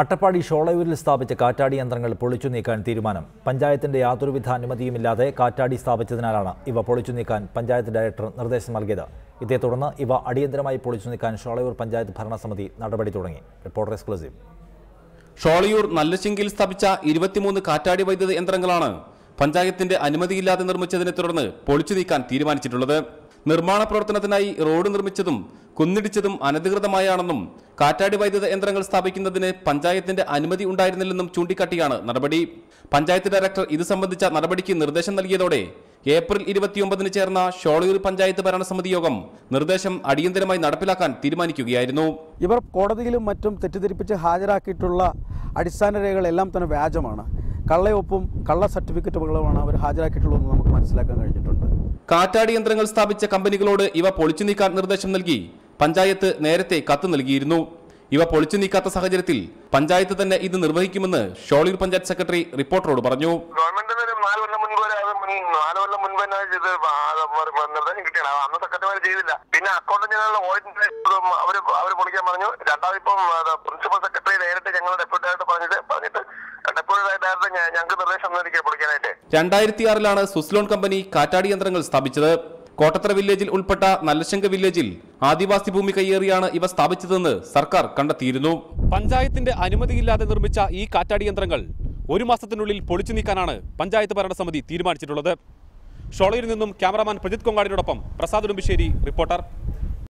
അട്ടപ്പാടി ഷോളയൂരിൽ സ്ഥാപിച്ച കാറ്റാടി യന്ത്രങ്ങൾ പൊളിച്ചു നീക്കാൻ തീരുമാനം. പഞ്ചായത്തിന്റെ യാതൊരുവിധ അനുമതിയുമില്ലാതെ കാറ്റാടി സ്ഥാപിച്ചതിനാലാണ് ഇവ പൊളിച്ചു നീക്കാൻ പഞ്ചായത്ത് ഡയറക്ടർ നിർദ്ദേശം നൽകിയത്. ഇതേ തുടർന്ന് ഇവ അടിയന്തരമായി പൊളിച്ചു നീക്കാൻ ഷോളയൂർ പഞ്ചായത്ത് ഭരണസമിതി നടപടി തുടങ്ങി. Reporter exclusive. ഷോളയൂർ നല്ലശിങ്കിൽ സ്ഥാപിച്ച ഇരുപത്തിമൂന്ന് കാറ്റാടി വൈദ്യുത യന്ത്രങ്ങളാണ് പഞ്ചായത്തിന്റെ അനുമതിയില്ലാതെ നിർമ്മിച്ചതിനെ തുടർന്ന് പൊളിച്ചു നീക്കാൻ തീരുമാനിച്ചിട്ടുള്ളത്. നിർമ്മാണ പ്രവർത്തനത്തിനായി റോഡ് നിർമ്മിച്ചതും കുന്നിടിച്ചതും അനധികൃതമായാണെന്നും കാറ്റാടി വൈദ്യുത യന്ത്രങ്ങൾ സ്ഥാപിക്കുന്നതിന് പഞ്ചായത്തിന്റെ അനുമതി ഉണ്ടായിരുന്നില്ലെന്നും ചൂണ്ടിക്കാട്ടിയാണ് നടപടി. പഞ്ചായത്ത് ഡയറക്ടർ ഇത് സംബന്ധിച്ച നടപടിക്ക് നിർദ്ദേശം നൽകിയതോടെ ഏപ്രിൽ ഇരുപത്തിയൊമ്പതിന് ചേർന്ന ഷോളയൂർ പഞ്ചായത്ത് ഭരണസമിതി യോഗം നിർദ്ദേശം അടിയന്തരമായി നടപ്പിലാക്കാൻ തീരുമാനിക്കുകയായിരുന്നു. ഇവർ കോടതിയിലും മറ്റും തെറ്റിദ്ധരിപ്പിച്ച് ഹാജരാക്കിയിട്ടുള്ള അടിസ്ഥാന രേഖകളെല്ലാം തന്നെ വ്യാജമാണ്. കള്ളയൊപ്പും കള്ള സർട്ടിഫിക്കറ്റുകളുമാണ് അവർ ഹാജരാക്കിയിട്ടുള്ളതെന്ന് നമുക്ക് മനസ്സിലാക്കാൻ കഴിഞ്ഞിട്ടുണ്ട്. കാറ്റാടി യന്ത്രങ്ങൾ സ്ഥാപിച്ച കമ്പനികളോട് ഇവ പൊളിച്ചു നീക്കാൻ നിർദ്ദേശം നൽകി. പഞ്ചായത്ത് നേരത്തെ കത്ത് നൽകിയിരുന്നു. ഇവ പൊളിച്ചു നീക്കാത്ത സാഹചര്യത്തിൽ പഞ്ചായത്ത് തന്നെ ഇത് നിർവഹിക്കുമെന്ന് ഷോളിർ പഞ്ചായത്ത് സെക്രട്ടറി റിപ്പോർട്ടറോട് പറഞ്ഞു. ഗവൺമെന്റിന് ഒരു നാല് കൊല്ലം മുൻപ് വരെ അത് മുൻ നാല് കൊല്ലം മുൻപ് തന്നെ ഇത് നിർദ്ദേശം കിട്ടിയാണ്. അന്ന് സെക്രട്ടറി ചെയ്തില്ല. പിന്നെ അക്കൗണ്ട് ജനറൽ ഓഡിറ്റ് അവർ അവർ പൊളിക്കാൻ പറഞ്ഞു. രണ്ടാമത് ഇപ്പം പ്രിൻസിപ്പൽ സെക്രട്ടറി നേരിട്ട് പറഞ്ഞിട്ട് പറഞ്ഞിട്ട് ഞങ്ങൾക്ക് നിർദ്ദേശം തന്നിരിക്കുക പൊളിക്കാനായിട്ട്. രണ്ടായിരത്തി ആറിലാണ് സുസ്ലോൺ കമ്പനി കാറ്റാടി യന്ത്രങ്ങൾ സ്ഥാപിച്ചത്. കോട്ടത്തറ വില്ലേജിൽ ഉൾപ്പെട്ട നല്ലശങ്ക വില്ലേജിൽ ആദിവാസി ഭൂമി കയ്യേറിയാണ് ഇവ സ്ഥാപിച്ചതെന്ന് സർക്കാർ കണ്ടെത്തിയിരുന്നു. പഞ്ചായത്തിന്റെ അനുമതിയില്ലാതെ നിർമ്മിച്ച ഈ കാറ്റാടി യന്ത്രങ്ങൾ ഒരു മാസത്തിനുള്ളിൽ പൊളിച്ചു നീക്കാനാണ് പഞ്ചായത്ത് ഭരണസമിതി തീരുമാനിച്ചിട്ടുള്ളത്. ഷോളയിൽ നിന്നും ക്യാമറാമാൻ പ്രജിത് കൊങ്ങാടിനോടൊപ്പം പ്രസാദ് ഉടുമ്പിശ്ശേരി റിപ്പോർട്ടർ.